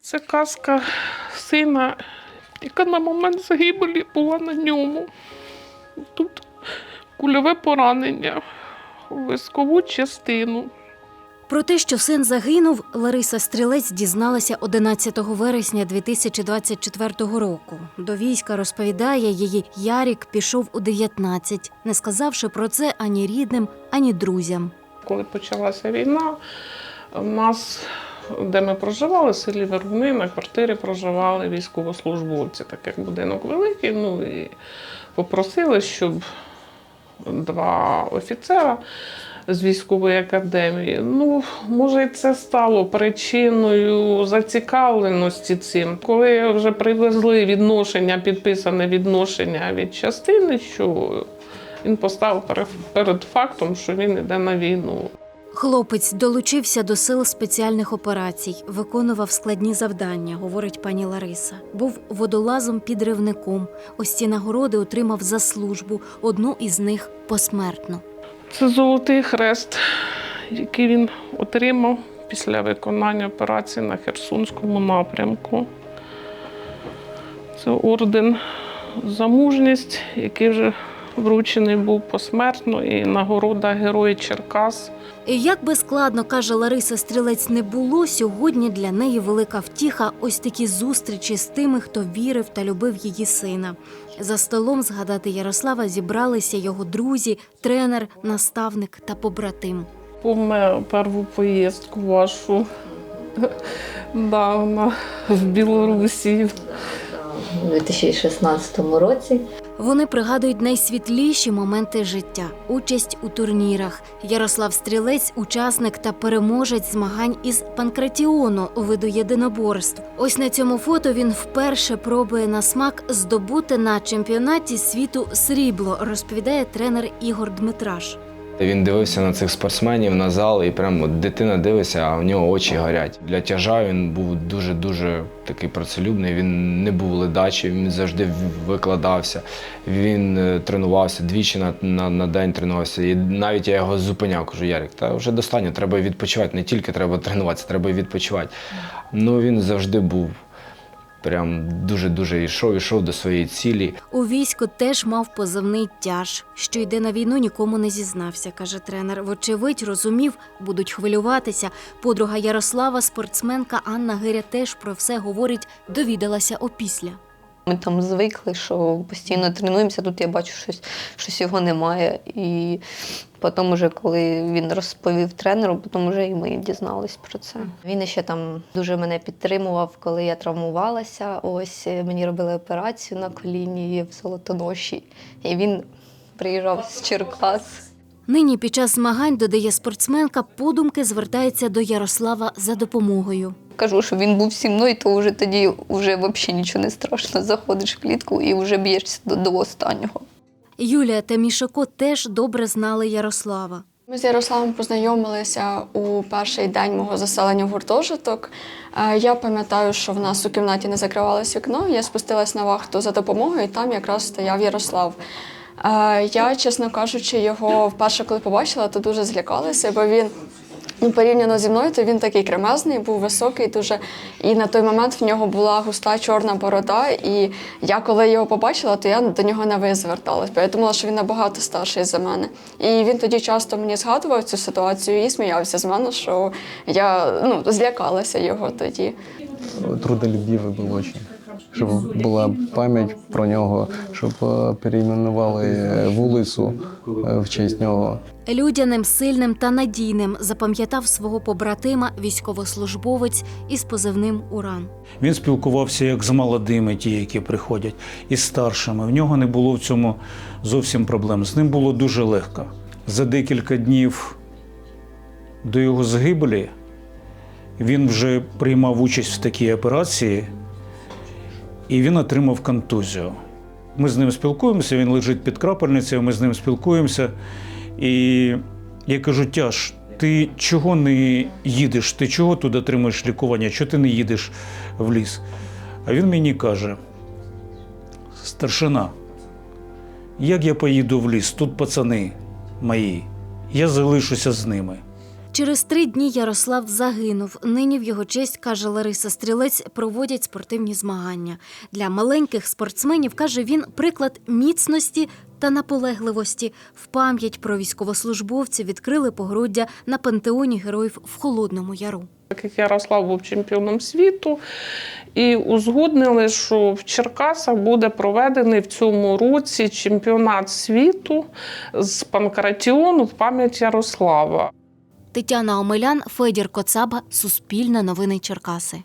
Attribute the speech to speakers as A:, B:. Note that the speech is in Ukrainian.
A: Це казка сина, яка на момент загибелі була на ньому. Тут кульове поранення у вискову частину.
B: Про те, що син загинув, Лариса Стрілець дізналася 11 вересня 2024 року. До війська розповідає, її Ярік пішов у 19, не сказавши про це ані рідним, ані друзям.
A: Коли почалася війна, у нас, де ми проживали, в селі Вербни, на квартирі проживали військовослужбовці, так як будинок великий. Ну і попросили, щоб два офіцера з військової академії. Ну, може, і це стало причиною зацікавленості цим. Коли вже привезли відношення, підписане відношення від частини, що він поставив перед фактом, що він йде на війну.
B: Хлопець долучився до сил спеціальних операцій, виконував складні завдання, говорить пані Лариса. Був водолазом-підривником. Ось ці нагороди отримав за службу, одну із них посмертно.
A: Це золотий хрест, який він отримав після виконання операції на Херсонському напрямку. Це орден за мужність, який вже вручений був посмертно, і нагорода Герой Черкас.
B: Як би складно, каже Лариса Стрілець, не було сьогодні для неї велика втіха ось такі зустрічі з тими, хто вірив та любив її сина. За столом згадати Ярослава зібралися його друзі, тренер, наставник та побратим.
A: Помню першу поїздку вашу да, в Білорусі.
C: у 2016 році.
B: Вони пригадують найсвітліші моменти життя, участь у турнірах. Ярослав Стрілець, учасник та переможець змагань із панкратіону у виду єдиноборств. Ось на цьому фото він вперше пробує на смак здобути на чемпіонаті світу срібло, розповідає тренер Ігор Дмитраш.
D: Він дивився на цих спортсменів на зал, і прямо дитина дивиться, а в нього очі горять. Для тяжа він був дуже-дуже такий працелюбний. Він не був ледачий, він завжди викладався. Він е, тренувався двічі на, на, на день тренувався. І навіть я його зупиняв, кажу, Ярик, та вже достатньо, треба відпочивати. Не тільки треба тренуватися, треба відпочивати. Ну він завжди був прям дуже-дуже йшов, йшов до своєї цілі.
B: У війську теж мав позивний тяж. Що йде на війну, нікому не зізнався, каже тренер. Вочевидь, розумів, будуть хвилюватися. Подруга Ярослава, спортсменка Анна Гиря теж про все говорить, довідалася опісля.
C: Ми там звикли, що постійно тренуємося. Тут я бачу, щось, щось його немає. І потім, уже, коли він розповів тренеру, потім вже і ми дізнались про це. Він ще там дуже мене підтримував, коли я травмувалася. Ось е, мені робили операцію на коліні в золотоноші. І він приїжджав з Черкас.
B: Нині під час змагань, додає спортсменка, подумки звертається до Ярослава за допомогою.
C: Кажу, що він був зі мною, то вже тоді вже взагалі нічого не страшно. Заходиш в клітку і вже б'єшся до, до останнього.
B: Юлія та Мішако теж добре знали Ярослава.
E: Ми з Ярославом познайомилися у перший день мого заселення в гуртожиток. Е, Я пам'ятаю, що в нас у кімнаті не закривалось вікно. Я спустилась на вахту за допомогою, і там якраз стояв Ярослав. Е, Я, чесно кажучи, його вперше, коли побачила, то дуже злякалася, бо він. Ну, порівняно зі мною, то він такий кремезний, був високий дуже. І на той момент в нього була густа чорна борода. І я, коли його побачила, то я до нього на ви зверталась, бо я думала, що він набагато старший за мене. І він тоді часто мені згадував цю ситуацію і сміявся з мене, що я ну, злякалася його тоді.
F: трудолюбивий був дуже. Щоб була пам'ять про нього, щоб е, перейменували е, вулицю е, в честь нього.
B: Людяним, сильним та надійним запам'ятав свого побратима військовослужбовець із позивним Уран.
G: Він спілкувався як з молодими, ті, які приходять, і старшими. В нього не було в цьому зовсім проблем. З ним було дуже легко. За декілька днів до його загибелі він вже приймав участь в такій операції, і він отримав контузію. Ми з ним спілкуємося, він лежить під крапельницею, ми з ним спілкуємося. І я кажу, Тяж, ти чого не їдеш? Ти чого тут отримуєш лікування? Чого ти не їдеш в ліс? А він мені каже: старшина, як я поїду в ліс? Тут пацани мої, я залишуся з ними.
B: Через три дні Ярослав загинув. Нині в його честь, каже Лариса Стрілець, проводять спортивні змагання. Для маленьких спортсменів, каже він, приклад міцності та наполегливості. В пам'ять про військовослужбовців відкрили погруддя на пантеоні героїв в Холодному Яру.
A: Так як Ярослав був чемпіоном світу, і узгоднили, що в Черкасах буде проведений в цьому році чемпіонат світу з панкратіону в пам'ять Ярослава.
B: Тетяна Омелян, Федір Коцаба, Суспільне новини Черкаси.